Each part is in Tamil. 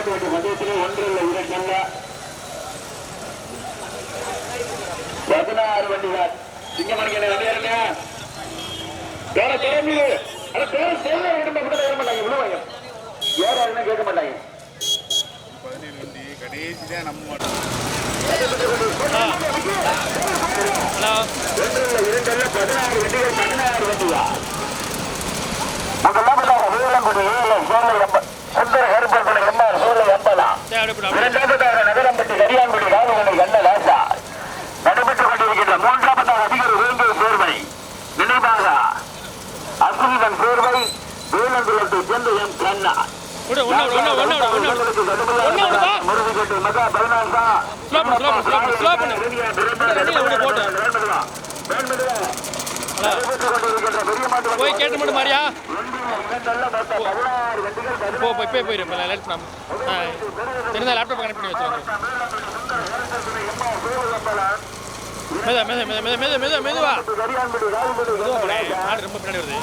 பெரிய மாட்டு வண்டி ஒன்றில் இரண்டல்ல பதினாறு வண்டிகள் சிங்கமணிக்கு வண்டியாருங்க பேர திறந்து அட பேர தேவை விடும்ப கூட ஏற மாட்டாங்க இவ்வளவு வாங்க யாராருன்னு கேட்க மாட்டாங்க பதினேழு நம்ம மாட்டோம் இரண்டல்ல பதினாறு வண்டிகள் பதினாறு வண்டியா முதலாம் வீரங்குடி ஏழை சூழலை எம்ப சுந்தர கருப்பன் எம்ஆர் சூழலை எம்பலாம். சரி அப்படி போடு, அப்படி இரண்டாவதாக நகரம்பட்டி கரியான்குடி ராமகனை கண்ணதாசா நடைபெற்றுக் கொண்டிருக்கின்ற மூன்றாவதாக அதிகாரி வேண்டிய சேர்வை. நினைவாக அசுவிதன் சேர்வை வேலங்குளத்தை சேர்ந்த எம் கண்ணா. முருகேட்டு மகா பதினான்கா. போட்டு. போய் கேட்டு மட்டும் மாறியா போ போய் போய் போயிரு இப்போ லேட் நம்ம ஆ லேப்டாப் கனெக்ட் பண்ணி வச்சுருங்க மெதுவா மெதுவா மெதுவா மெதுவா மெதுவா மெதுவா மெதுவா. போடே மாடு ரொம்ப பின்னாடி வருது.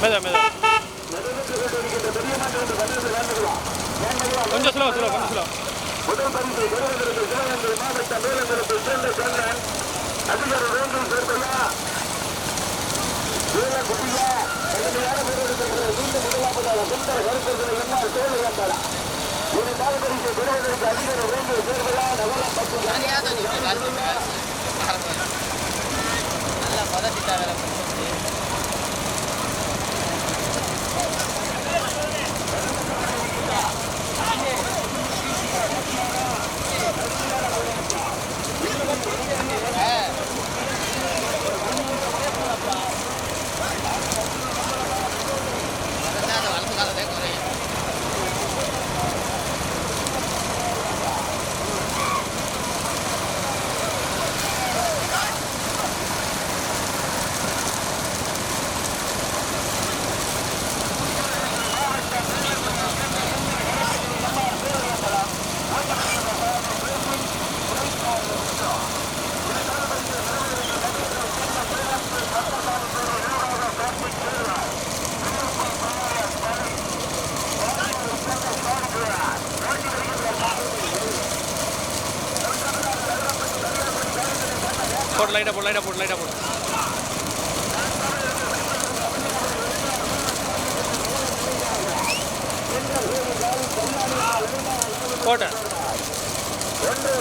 மெதுவா மெதுவா. கொஞ்சம் ஸ்லோ ஸ்லோ கொஞ்சம் ஸ்லோ முதல் பரிசு பெறுவதற்கு சிவகங்கை மாவட்ட வேலங்களுக்கு சேர்ந்த கண்ணன் அதிகாரி வேண்டும் சேர்க்கையா வேலங்குடியா கடுமையான வீரர்களுக்கு மீண்டும் முதலாவதாக சுந்தர கருத்தர்களை எம்மாறு தோல்வி வந்தாரா இரண்டாவது பரிசு பெறுவதற்கு அதிகாரி வேண்டும் சேர்க்கையா நகரம் பத்து போட்டு லைட்டாக போட்டு லைட்டாக போட்டு லைட்டாக போட்டு போட்டேன் போட்டு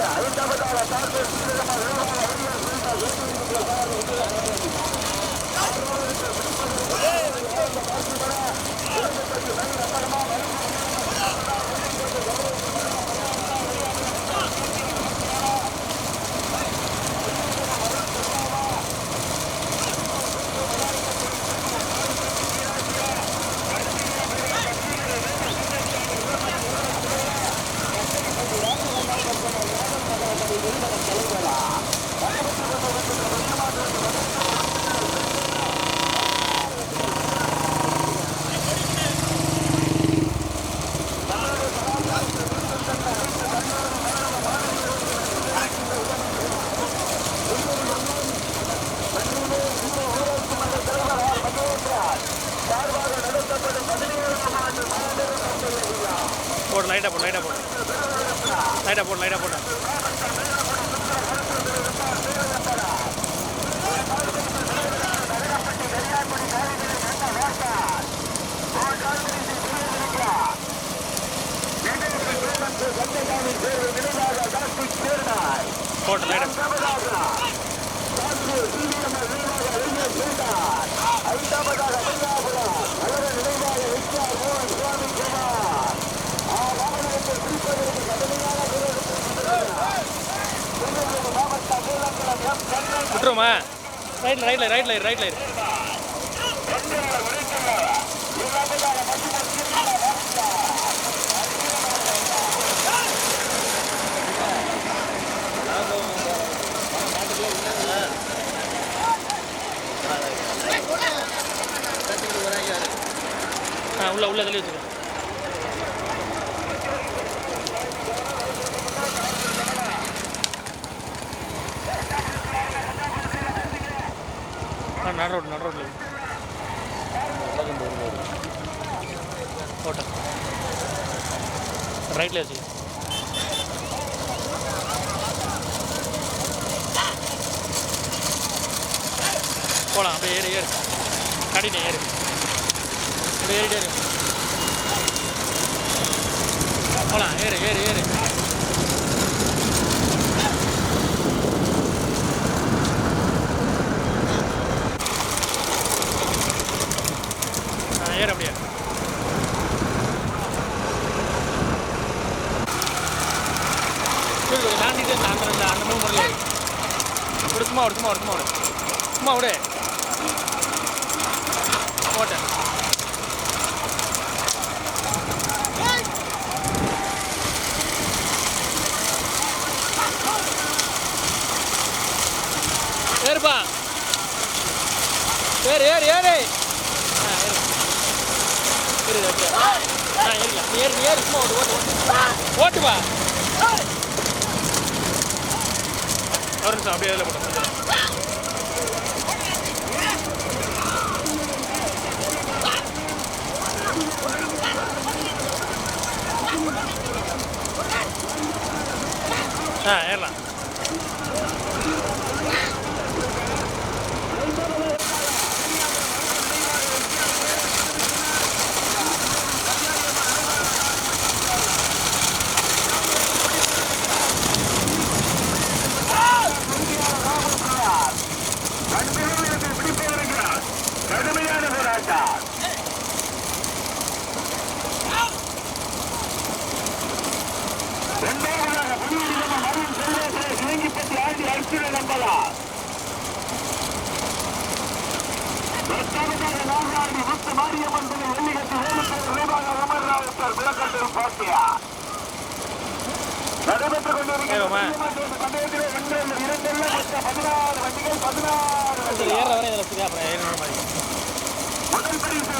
உள்ள உள்ள தள்ளி வச்சுக்கோ. நட ரோடு நட ரோடு ஹோட்டல் ரைட்டில் வச்சு போகலாம் அப்படியே ஏறு ஏறு. கடினே ஏறு. அப்படியே ஏறிட்டே இரு. போகலாம் ஏறு ஏறு ஏறு. Ah, Erla.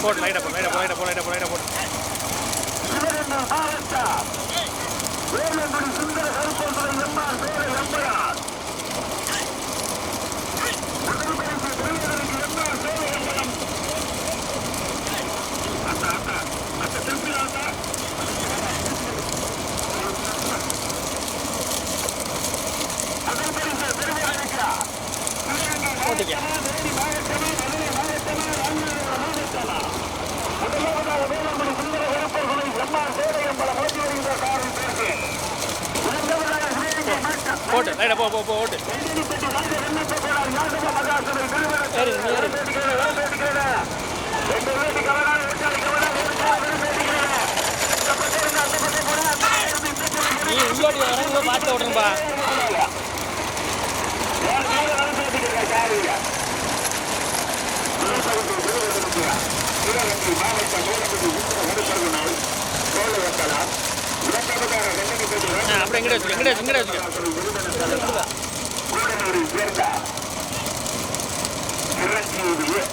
போட்டு லைட்டா போ லைட்டா போ லைட்டா போ லைட்டா போ லைட்டா போட்டு ஓட்டு ரைட போ போ போ ஓட்டு. சரி சரி நீ உள்ளோட்டு இறங்கும்போது பார்த்து விடணும்பா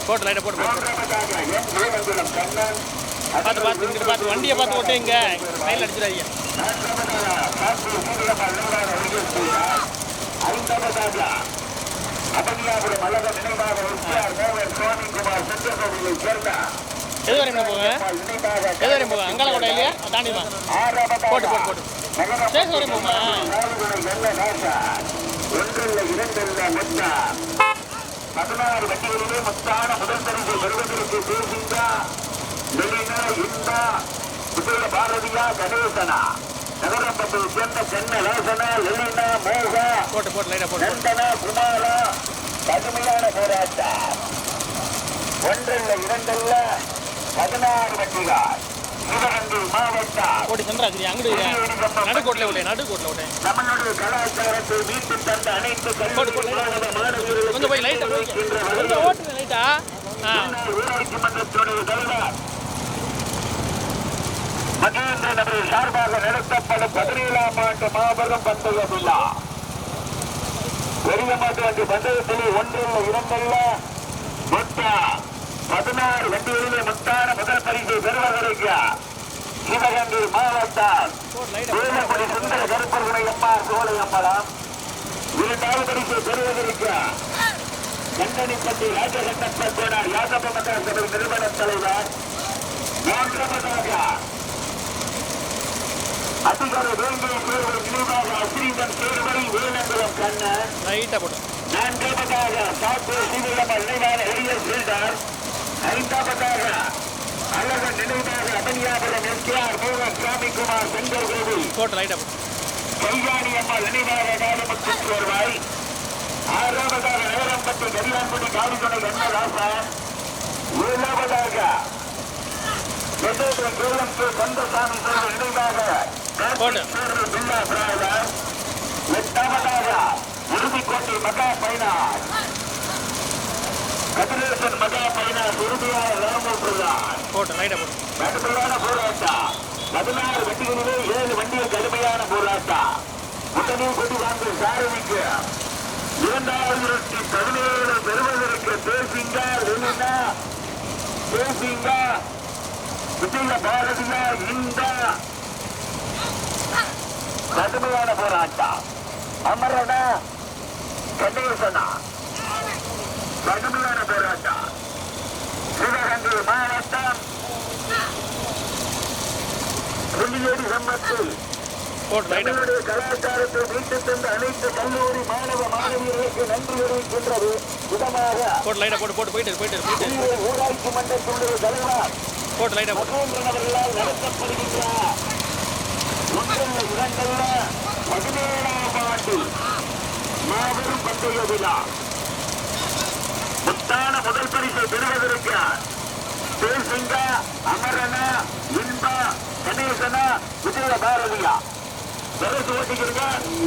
போட்டு லைட்டை போட்டு பார்த்து பார்த்து இங்கிட்டு பார்த்து வண்டியை பார்த்து ஓட்டுங்க லைனில் அடிச்சிடாதீங்க. எது வரையும் போங்க எது வரையும் போங்க அங்கால கோட்டை இல்லையா? தாண்டிமா போட்டு போட்டு போட்டு. பதினாறு வண்டிகளிலே மொத்தான முதல் பரிசு வருவதற்கு பேசிந்தா வெளியினர் இந்தா குதிரை பாரதியா கணேசனா நகரம்பட்டை சேர்ந்த சென்ன லேசனா லெலினா மோகா போட்டு போட்டு நந்தனா குமாரா கடுமையான போராட்டம் ஒன்றல்ல இரண்டல்ல பதினாறு வண்டிகள் சிவகங்கை மாவட்டம் ஓடி நடுக்கோட்டில் விட்டேன் நடுக்கோட்டில் விட்டேன். நம்மளுடைய கலாச்சாரத்தை மீட்டு தந்த அனைத்து போடு, கொஞ்சம் போய் கொஞ்சம் ஓட்டுங்க லைட்டா ஊராட்சி தலைவர் மகேந்திரன் அவர்கள் சார்பாக நடத்தப்படும் பதினேழாம் ஆண்டு மாபெரும் பந்தய விழா பெரிய மாட்டு பந்தயத்திலே ஒன்றில் இரண்டல்ல மொத்தம் பதினாறு வண்டிகளிலே முத்தான முதல் பரிசு பெறுவதற்கு சிவகங்கை மாவட்டம் வேலப்படி சுந்தர கருப்பர்குணை எம்மார் சோலை அம்பலம். இரண்டாவது பரிசு பெறுவதற்கு கண்ணனிப்பட்டி ராஜகண்ணப்ப கோனார் யாதவ மன்ற சபை நிறுவன தலைவர் மூன்றாவதாக அதிகார வேண்டிய தேர்வு நினைவாக அஸ்ரீதன் தேர்வை வேலங்குளம் கண்ணன். நான்காவதாக சாத்தூர் நினைவான எளிய பில்டர் ஐந்தாவதாக அழகன் நினைவாக அமனியாபுரம் எஸ்கேஆர் மோகன் சாமிக்குமார் செங்கல் போட்டு கல்யாணி அம்மாள் நினைவாக காலமுத்து சேர்வாய் ஆறாவதாக நேரம்பட்டு கரியான்பட்டி காலித்துணை கண்ணராசா ஏழாவதாக எதேபுரம் கோலம் கே கந்தசாமி சேர்வு நினைவாக பில்லா பிராயர் எட்டாவதாக உறுதிக்கோட்டை மகா கதிரேசன் மகா பைனார் உறுதியாக ராம போட்டு லைட்டாக போட்டு கடுமையான போராட்டம் பதினாறு வண்டிகளிலே ஏழு வண்டிகள் கடுமையான போராட்டம் உடனே கொண்டு வாங்க சாரதிக்கு இரண்டாயிரத்தி பதினேழு பெறுவதற்கு விஜய பாரதியா இந்த கடுமையான போராட்டம் அமரனா கணேசனா கடுமையான போராட்டம் சிவகங்கை மாவட்டம் புள்ளியேடி சம்பத்தில் நம்முடைய கலாச்சாரத்தை மீட்டு தந்த அனைத்து கல்லூரி மாணவ மாணவியர்களுக்கு நன்றி தெரிவிக்கின்றது. விதமாக ஊராட்சி மன்றத்தினுடைய தலைவர் மகேந்திரன் அவர்களால் நடத்தப்படுகின்ற ஒன்றல்ல இரண்டல்ல பதினேழாம் ஆண்டு மாபெரும் பந்தய விழா. பரிசை பெறுவதற்கார் தேசிங்க அமரன இன்பா கணேசனா விஜய பாரதியா பெருசு ஓட்டிக்கிறீங்க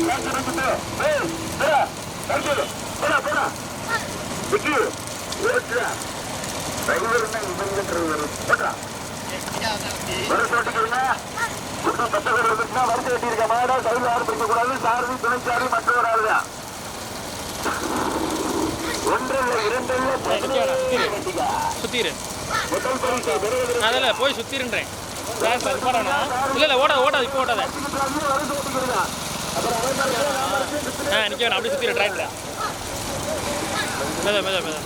காசு வச்சுட்டு ஏய், போடா, காசு, போடா, போடா. விக்கி, ஓட்டுற. டிரைவர்னா இவங்க டிரைவர். போடா. வருஷம் ஓட்டிக்கிறீங்க. இன்னும் பத்து வருஷம் வந்துச்சுன்னா வரிசை கட்டியிருக்க மாடா, சைடுல யாரும் பிடிக்கக்கூடாது. சாரதி, துணைச்சாரதி, மற்றவர் ஆளுதான். ஒன்றல்ல, அதில் போய் சுத்திருன்றேன். சார் சார் போடாண்ணா இல்லை இல்லை ஓடாது ஓடாது இப்போ ஓடாத ஆ நிற்க வேணாம் அப்படியே சுற்றிடு ட்ராக்டர் மெத மெத மெத.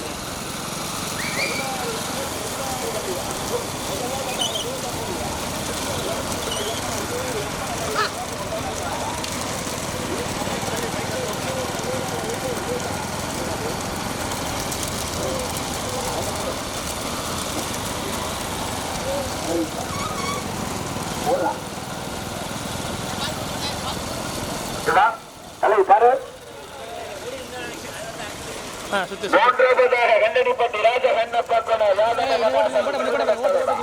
மூன்றாவதாக கண்டடிப்பட்டி ராஜ கண்ணப்பக்கன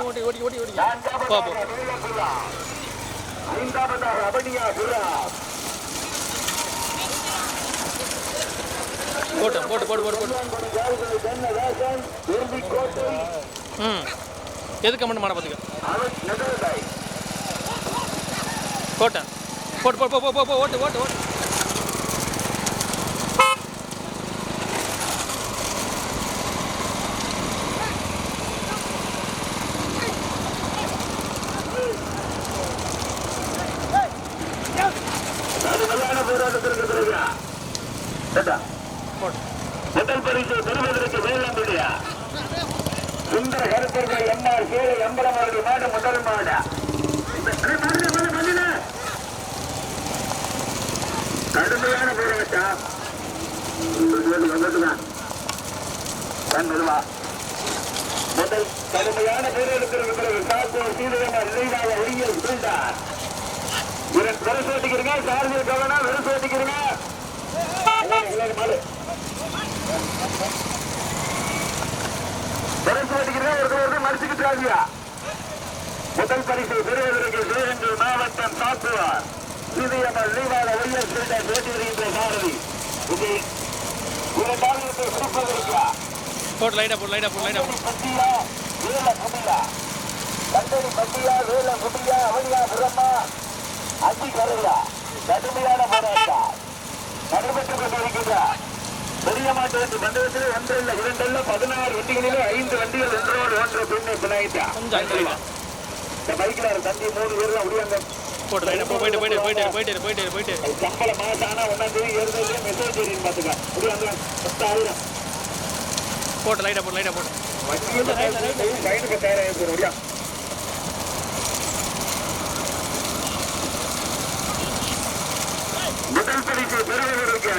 ஓடி ஓடி ஓடி ஓடி போ போ ஐந்தாவதாக அபனியா புறா போட்டு போட்டு போட்டு போட்டு போட்டு. ம். எதுக்கு கமெண்ட் மாட பார்த்துக்க? போட்டேன். போட்டு போட்டு போ போ போ போ ஓட்டு ஓட்டு ஓட்டு கடுமையான போராட்டத்திற்கு பிறகு ஏண்டா, போட்டு முதல் பரிசு பெறுவதற்கு வேளாண்மையா சுந்தர கருப்பர்கள் எம்ஆர் சேலை எம்பலம் அவருடைய மாடு முதல் மாடு. கடுமையான மெதுவா முதல் கடுமையான போராட்டத்திற்கு பிறகு சாத்தூர் சீதையம்மாள் நினைவாக இரண்டு பெருசு ஓட்டிக்கிறீங்க சார்ஜர் கவனம் பெருசு ஓட்டிக்கிறீங்க மாடு. பெருசு ஓட்டிக்கிறீங்க ஒரு ஒரு மடிச்சுக்கிட்டு முதல் பரிசு பெறுவதற்கு சிவகங்கை மாவட்டம் சாத்துவார். சிவியமல் நீவாத ஒய்யர் சீட்டை பேட்டி வருகின்ற சாரதி இது சிறப்பதற்கா போட்டு லைட்டாக போட்டு லைட்டாக போட்டு லைட்டாக போட்டு பட்டியா வேல குடியா கண்டறி பட்டியா வேல குடியா அவனியா புறமா அஞ்சி கரையா கடுமையான போராட்டம். நடைபெற்றுக் கொண்டிருக்கிறார் மாட்டு மண்டலத்தில் ஒன்றல்ல இரண்டல்ல பதினாறு வண்டிகளிலே ஐந்து வண்டிகள் ஒன்றோடு ஒன்று பின்னே லைட்டாக இந்த பைக்ல தம்பி மூணு பேர் தான் முடியாங்க போயிட்டு போயிட்டு போயிட்டு போயிட்டு போயிட்டு போயிட்டு சம்பள மாசம் ஆனா ஒன்னாம் தேதி ஏறுதலே மெசேஜ் ஏறின்னு பாத்துக்க. முடியாங்க பத்தாயிரம். போட்டு லைட்டாக போட்டு லைட்டாக போட்டு வண்டியில் கைனுக்கு தயாராக போயிடும் முடியா முதல் பரிசு பெறுவதற்கு சாத்தூர் சீனியம்மாள் நீரான ஒய்யர் பேட்டார் இரண்டாவதாக வேலமணி சுந்தர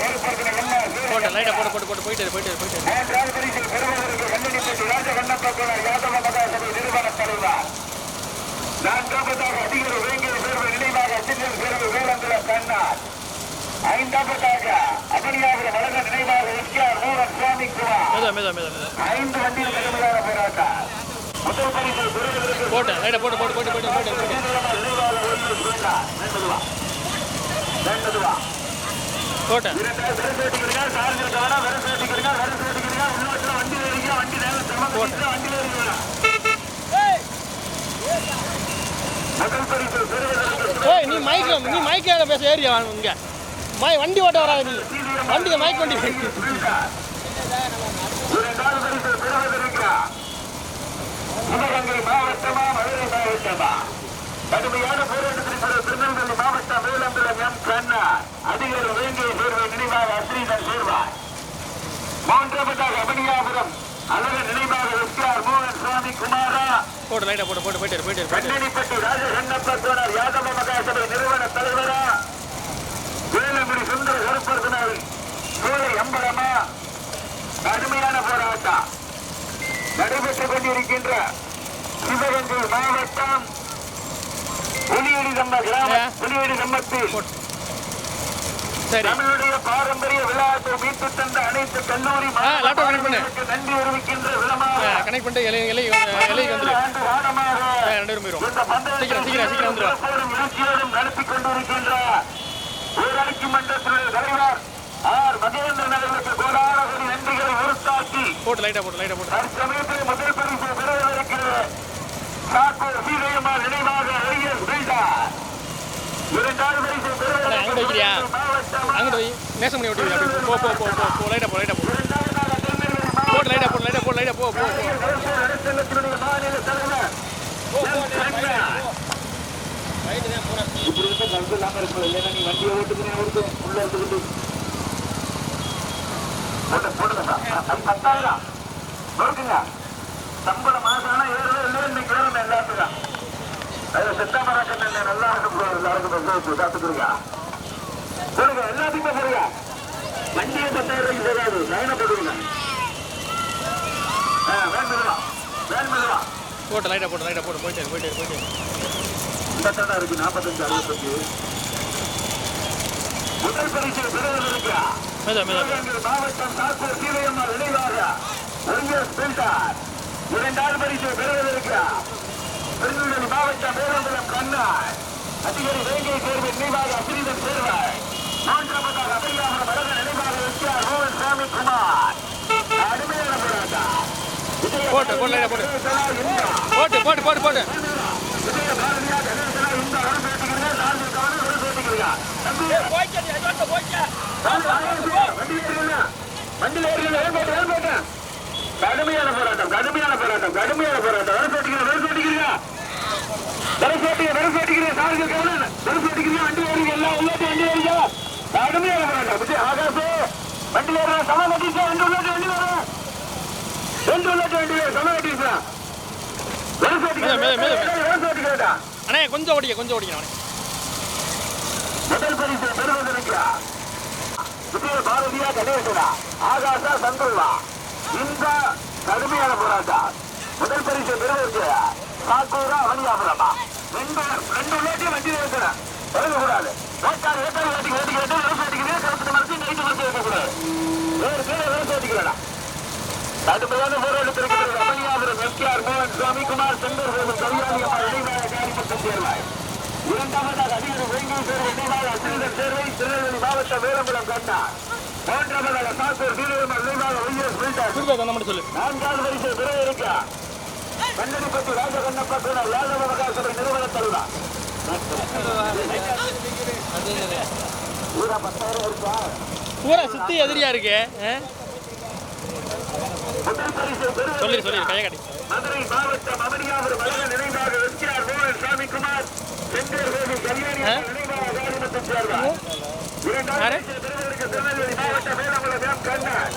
கருப்பர்கன போட்டு லைட்டாக போட்டு போட்டு போட்டு போயிட்டு போயிட்டு போயிட்டு. மூன்றாவது பரிசு பெறுவதற்கு கல்லணிப்பட்டி ராஜகண்ணப்பகுணர் யாதவ மகாசபை நிறுவன தலைவர். நான்காவதாக அதிகர் வேங்கல் சேர்வு நினைவாக சின்னம் சேர்வு வேலந்திர கண்ணார். ஐந்தாவதாக அமளியாகிற வழங்க நினைவாக எஸ்ஆர் மூரன் சுவாமி குமார் ஐந்து வண்டியில் கடுமையான போராட்டம். முதல் பரிசு பெறுவதற்கு போட்டு லைட்டாக போட்டு போட்டு போட்டு போட்டு போட்டு போட்டு. நினைவாக ஏய் நீ மைக்கில் நீ மைக்கில் பேச ஏரியா இங்கே. மை வண்டி ஓட்ட வராது. நீ வண்டிக்கு மைக் வண்டி இரண்டாவது பரிசு பெறுவதற்கு சிவகங்கை மாவட்டமா மதுரை மாவட்டமா? கடுமையான போராட்டத்தில் பிற திருநெல்வேலி மாவட்டம் வேலம்பலம் எம் கண்ணா அதிகாரி வேங்கிய சேர்வை நினைவாக அஸ்ரீதன் சேர்வார். மூன்றாவதாக அமணியாபுரம் அழக நினைவாக எஸ்ஆர் மோகன் சுவாமி குமாரா. போட்டு லைட்டாக போட்டு போட்டு போயிட்டு போயிட்டு கண்ணனிப்பட்டி ராஜகண்ணப்பர் யாதவ மகாசபை நிறுவன தலைவரா? வேலுமணி சுந்தர கருப்பர்கனர் சோலை அம்பலமா கடுமையான போராட்டம். நடைபெற்றுக் கொண்டிருக்கின்ற சிவகங்கை மாவட்டம் புலியடி நம்ம கிராம. புலியடி நம்மத்தில் சரி தமிழுடைய பாரம்பரிய விளையாட்டை மீட்டு தந்த அனைத்து கல்லூரி. மாணவர்களுக்கு நன்றி அறிவிக்கின்ற விதமாக கனெக்ட் பண்ணிட்டு இலை இலை இலைக்கு ஆ, ரெண்டு பேரும் போயிடும் சீக்கிரம், சீக்கிரம், சீக்கிரம் வந்துரு. சிறப்போடும் எழுச்சியோடும் நடத்திக் கொண்டிருக்கின்ற ஊராட்சி மன்றத்தினுடைய தலைவர் ஆர் மகேந்திரன் அவர்களுக்கு கோடான கோடி நன்றிகளை உறுத்தாக்கி போட்டு லைட்டாக போட்டு லைட்டாக போட்டு. தற்சமயத்தில் முதல் பரிசு பெறுவதற்கு சாக்கூர் சீதையம்மாள் நினைவாக ஒய்எஸ் பில்டர் இரண்டாவது பரிசு வைக்கிறியா? போய் நேசம் பண்ணி போ போ போ போ போ போ போ. போட்டு போட்டு போட்டு போ போ. இப்படி. இல்லைன்னா நீ வண்டியை ஓட்டுக்கிறேன் ஓட்டு உள்ள இருந்துக்கிட்டு போட்டு போட்டுங்க அது பத்தாயிரம். நோக்குங்க சம்பளம் மாசம் ஆனா ஏறவே இல்லை இன்னைக்கு வேணும் எல்லாத்துக்கும். அது செத்தாமராக்கம் என்ன நல்லா இருக்கும் எல்லாருக்கும் சாத்துக்குறீங்க சொல்லுங்க எல்லாத்துக்குமே சொல்லுங்க வண்டியை பத்தாயிரம் ரூபாய்க்கு தெரியாது லைனை போட்டுருங்க ஆ வேண்டுமா வேண்டுமா போட்டு லைட்டாக போட்டு லைட்டாக போட்டு. போயிட்டு போயிட்டு போயிட்டு பத்தடா இருக்கு நாற்பத்தஞ்சு அறுபத்தஞ்சு. முதல் பரிசு மெதுவா மெதுவா சிவகங்கை மாவட்டம் சாத்தூர் சீதையம்மாள் நினைவாக ஒய்எஸ் பில்டர் இரண்டாவது பரிசு பெறுவதற்கு திருநெல்வேலி மாவட்டம் வேலம்பலம் கண்ணார் அதிகாரி வேங்கை தேர்வு நினைவாக அசிரிதன் சேர்வாய் மூன்றாவதாக அபையாபுரம் வடக நினைவாக எஸ்ஆர் மோகன் சாமி குமார் அருமையான போராட்டம் போட்டு, போட்டு போட்டு போட்டு போட்டு விஜய பாரதியா கணேசனா இந்த வரம் பேட்டிக்கிறீங்க சார்ஜ் இருக்கவனே வரம் பேட்டிக்கிறீங்க தம்பி வண்டியில் ஏறுங்க ஏன் போட்டு ஏன் போட்டு கடுமையான போராட்டம் கடுமையான போராட்டம் கடுமையான போராட்டம். வரம் பேட்டிக்கிறீங்க வரம் பேட்டிக்கிறீங்க வரம் பேட்டிங்க வரம் பேட்டிக்கிறீங்க சார்ஜ் இருக்கவனே வரம் பேட்டிக்கிறீங்க வண்டி ஏறிங்க எல்லாம் உள்ளாட்டி வண்டி ஏறிங்க கடுமையான போராட்டம். விஜய் ஆகாசு. வண்டி ஏறுற சம கட்டிச்சா ரெண்டு உள்ளாட்டி வண்டி வரும் ரெண்டு உள்ளாட்டி வண்டி வரும் சம கட்டிச்சா மேல. பேட்டிக்கிறேன் வரம் பேட்டிக்கிறேன் அண்ணே கொஞ்சம் ஓடிக்க கொஞ்சம் அவனே முதல் பரிசு பெறுவதற்கு? விஜய பாரதியா கணேசனா ஆகாசா சந்துல்லா இந்த கடுமையான போராட்டம். முதல் பரிசு பெறுவதற்கு சாக்கூரா வணியாபுரமா ரெண்டு ரெண்டு உள்ளாட்டியும் வண்டி இருக்கிறேன் இறங்கக்கூடாது வேட்டார் வேட்டார் வேட்டி வேட்டி கேட்டு விவசாய வேட்டிக்கிறேன் கருத்து மரத்தையும் நைட்டு இருக்கக்கூடாது வேறு பேரை விவசாய வேட்டிக்கிறேன் கடுமையான போராட்டத்திற்கு ரமணியாபுரம் எஸ்கேஆர் மோகன் சுவாமி குமார் செந்தூர் கோவில் கல்யாணி அம்மா இணைவாக காரிமட்டம் சேர்வாய். இரண்டாவதாக அதிகாரி வேங்கை சேர்வை நினைவாக அசிரியர் சேர்வை திருநெல்வேலி மாவட்ட வேலங்குளம் கண்டார். மூன்றாவதாக சாத்தூர் வீரர்கள் நினைவாக ஒய்யர் சொல்லு. நான்காவது வரிசை பிறகு இருக்க? கண்ணடிப்பட்டி ராஜகண்ணப்பா கூட யாதவ மகாசபை நிறுவன தலைவர் ஊரா பத்தாயிரம் இருக்கா? பூரா சுற்றி எதிரியா இருக்கு? மதுரை மாவட்டம் அமனியாபுரம் வளர நினைவாக எஸ்கேஆர் மோகன் சாமி குமார் செந்தூர் கல்யாணி? நினைவாக சேர்வார். திருநெல்வேலி மாவட்ட வேலங்குளம் எம் கண்ணன்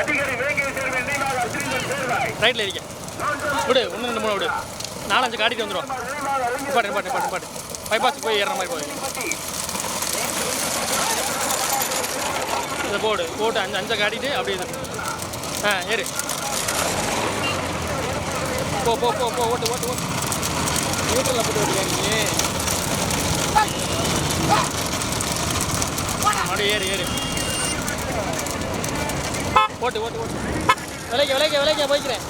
அதிகாரி வேங்கை சேர்வை நினைவாக அஸ்ரீதன் சேர்வாய். ரைட்டில் இருக்க. விடு ஒன்று ரெண்டு மூணு விடு. நாலஞ்சு காட்டிட்டு வந்துடும் பாட்டு பாட்டு பாட்டு பாட்டு பைபாஸ் போய் ஏறுற மாதிரி போய் இதை போடு போட்டு அஞ்சு அஞ்சை காட்டிட்டு அப்படியே இது. ஆ ஏறு. போ போ போ போ ஓட்டு ஓட்டு ஓட்டு. வீட்டில் போட்டு ஓட்டுங்க நீ? அப்படியே ஏறு ஏறு. ஓட்டு ஓட்டு ஓட்டு விலைக்க விலைக்க விலைக்க போய்க்கிறேன்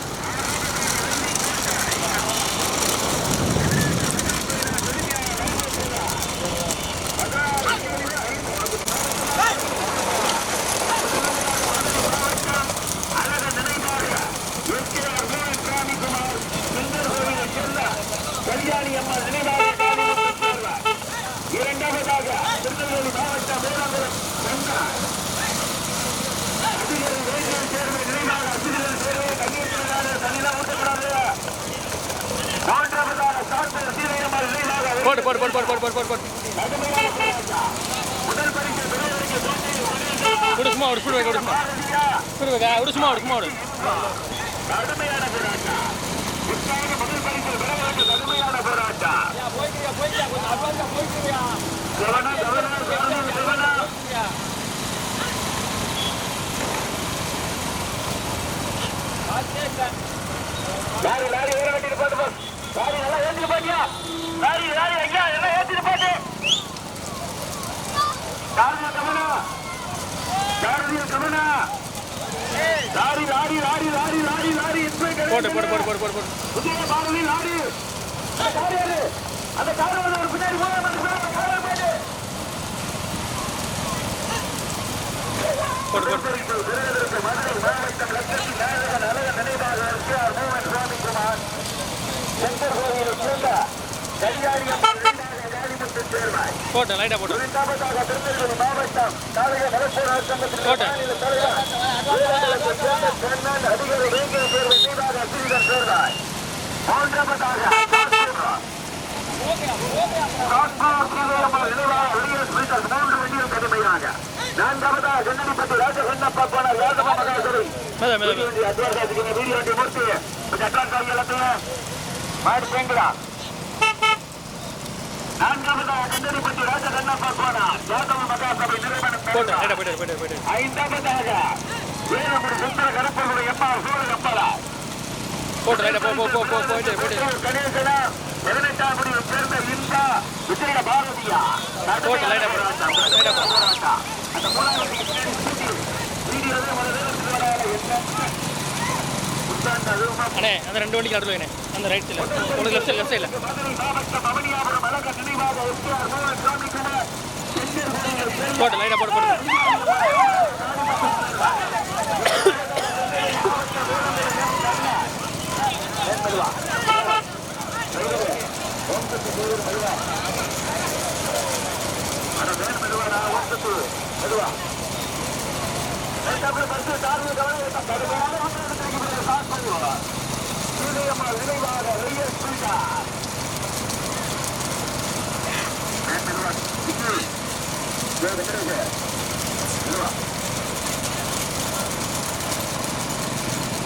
கல்யாணி அம்மா நினைவாக காரிமட்டம் சேர்வார் இரண்டாவதாக திருநெல்வேலி மாவட்டம் வேளாங்குளம் கண்ணன் அதிகாரி வேங்கை சேர்வை நினைவாக அசிரியர் சேர்வை கண்ணீர் தனியாக ஊட்டக்கூடாது மூன்றாவதாக சாத்தூர் சீரையம்மாள் நினைவாக போட்டு போட்டு போட்டு போட்டு போட்டு போட்டு போட்டு கடுமையான போராட்டம். முதல் பரிசு பெறுவதற்கு தோல்வி விடு சும்மா விடு சுடு வைக்க விடு சும்மா பாரதியா சுடு வைக்க விடு சும்மா விடு சும்மா விடு கடுமையான போராட்டம் உற்சாக முதல் பரிசு பெறுவதற்கு கடுமையான போராட்டம் கவனம் கவனம் கவனம் கவனம் லாரி லாரி ஏற வேண்டியது போட்டு போ. லாரி நல்லா ஏற்றிட்டு போட்டியா லாரி லாரி ஐயா எல்லாம் ஏற்றிட்டு போட்டு காரணம் கவனா காரணம் Kavanaugh lorry lorry lorry lorry lorry lorry போட்டு போட்டு போட்டு போட்டு போட்டு புதிய பாரதி லாரி அந்த கார் யாரு அந்த கார் வந்து ஒரு பின்னாடி போய் அந்த கார் போயிட்டு போட்டு போட்டு மதுரை மாவட்டம் லட்சத்தி நாயகன் அழக நினைவாக எஸ்ஆர் மோகன் சுவாமிக்குமார் செங்கர் கோவிலில் சேர்ந்த போட்டு லைட்டாக போட்டு மாவட்டம் காலைய மலப்போரார் சங்கத்தின் தலைவர் மூன்றாவதாக நான்காவதாக மாடு தேங்குடா நான்காவதாக கண்ணடிப்பட்டி ராஜகண்ணப்பா போன யாதவ மகாசபை நிறுவனம் ஐந்தாவதாக வேலமுடி சுந்தர கருப்பனுடைய எம்மா சூழல் எம்பாலா போட்டு லைட்டாக போ போ போ போ போயிட்டு போயிட்டு. கணேசனா பதினெட்டாம் முடிவு சேர்ந்த இன்பா விஜய பாரதியா? போட்டு லைட்டா போடு. லைட்டா போடு. போராட்டம் அந்த மூணாவது வீடியோவே முதல்ல என்ன புத்தாண்டு அதுவுமா அண்ணே அந்த ரெண்டு வண்டிக்கு அடுத்து வைண்ணே அந்த ரைட் சைடில் உங்களுக்கு லெஃப்ட் சைடு லெஃப்ட் சைடில் மதுரை மாவட்டம் அவனியாபுரம் அழக மெதுவா. எஸ்ஆர் லைட்டாக போட்டு போட்டு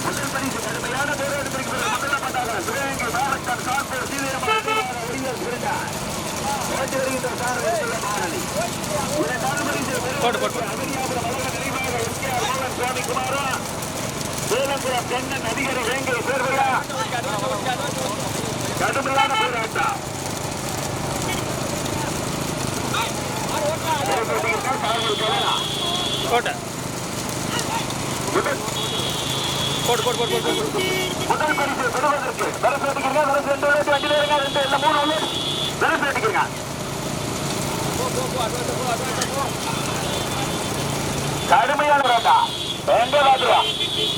முதல் பரிசு கடுமையான போராட்டத்திற்கு பிறகு முதலப்பட்டாக சிவகங்கை மாவட்டம் சாத்தூர் சீதையம்மாள் ஒளியர் பிறந்தார் ஓட்டி வருகின்ற சாரதி செல்ல மாணவி இரண்டாவது பரிசு போட்டு போட்டு. போட்டு அகனியாபுரம் அழக நினைவாக எஸ்கேஆர் மோகன் சுவாமி குமாரா சேலபுரம் தென்னன் அதிகாரி வேங்கை சேர்வையா போராட்டமில்லாத போராட்டம் கோட்டை போட்டு போட்டு போட்டு போட்டு. முதல் பரிசு பெறுவதற்கு வரசு எடுக்கிறீங்க வரசு ரெண்டு விளையாட்டு வண்டியில் கடுமையான ರಂಗರಾಜುವ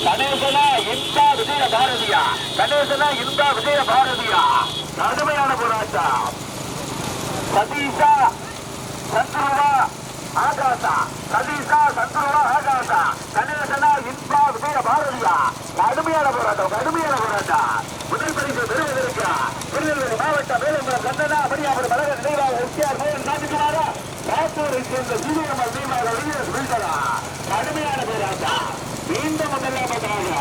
ಗಣೇಶನ ಇಂಥ ವಿಜಯ ಭಾರತೀಯ ಗಣೇಶನ ಇಂಥ ವಿಜಯ ಭಾರತೀಯ ಅಗಮೆಯಾದ ಹೋರಾಟ ಸತೀಶ ಸಂತೃಢ ಆಕಾಶ ಸತೀಶ ಸಂತೃಢ ಆಕಾಶ ಗಣೇಶನ ಇಂಥ ವಿಜಯ ಭಾರತೀಯ கடுமையான போராட்டம் கடுமையான போராட்டம். முதல் பரிசு பெறுவதற்கு திருநெல்வேலி மாவட்ட வேலுங்குளம் கந்தனா அப்படியாபுரம் பலக நினைவாக எஸ்ஆர் மேலும் காட்டுகிறாரா ராத்தூரை சேர்ந்த சீனியர் மருத்துவமாக வெளியே சொல்கிறார் கடுமையான போராட்டம். மீண்டும் முதலாவதாக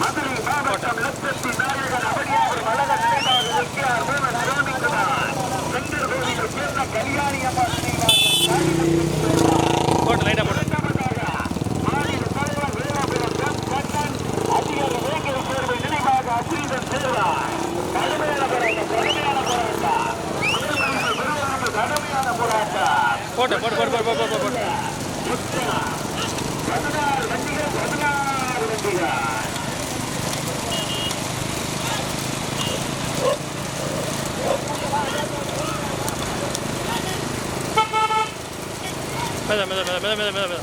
மதுரை மாவட்டம் லட்சத்தி நாயகன் அபடியாவர் மலர நினைவாக எஸ்ஆர் மோகன் ஆரம்பிக்கிறார் செங்கர் கோவிலை சேர்ந்த கல்யாணி அம்மா போட்டு லைட்டாக போட்டு. போட்டு போட்டு போட்டு போட்டு போட்டு போட்டு போட்டு மெத மெத மெத மெத மெத மெத மெத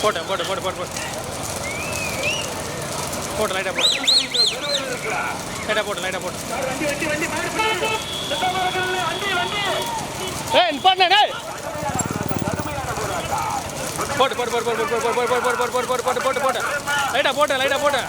போட்டேன் போட்டு போட்டு போட்டு போட்டு போட்டு லைட்டாக போட்டு லைட்டாக போட்டு லைட்டாக போட்டு நிப்பாட்டினே டேய். போட்டு போட்டு போட்டு போட்டு போட்டு போட்டு போட்டு போட்டு போட்டு போட்டு போட்டு போட்டு போட்டு லைட்டா போட்டு லைட்டாக போட்டு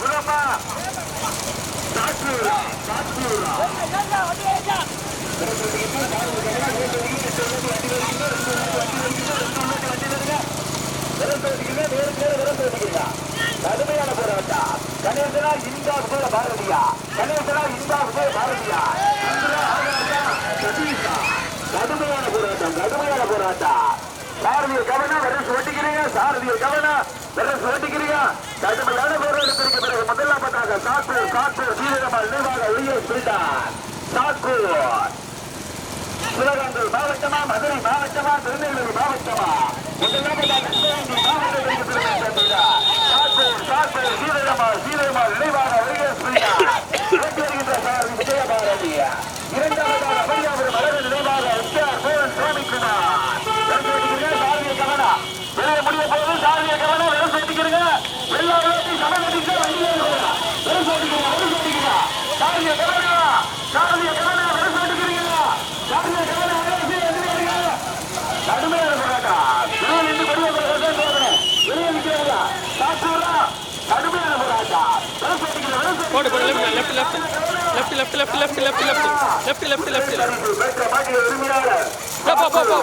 கணேசனா இந்தா விஜய பாரதியா கணேசனா இந்தா விஜய பாரதியா சாரதியை கவனம் வெறும் ஓட்டிக்கிறீங்க சாரதியை கவனம் வெறும் ஓட்டிக்கிறீங்க கடுமையான போராட்டத்திற்கு பிறகு முதலாம் பத்தாக சாக்கூர் சாக்கூர் சீரகமால் நினைவாக வெளியே பிரித்தார் சாக்கூர் சிவகங்கை மாவட்டமா மதுரை மாவட்டமா திருநெல்வேலி மாவட்டமா? முதலாம் பத்தாக சிவகங்கை மாவட்டத்திற்கு இரண்டாவது சாக்கூர் சாக்கூர் போட்டு போட்டு left left left left left left left left left left left போ போ போ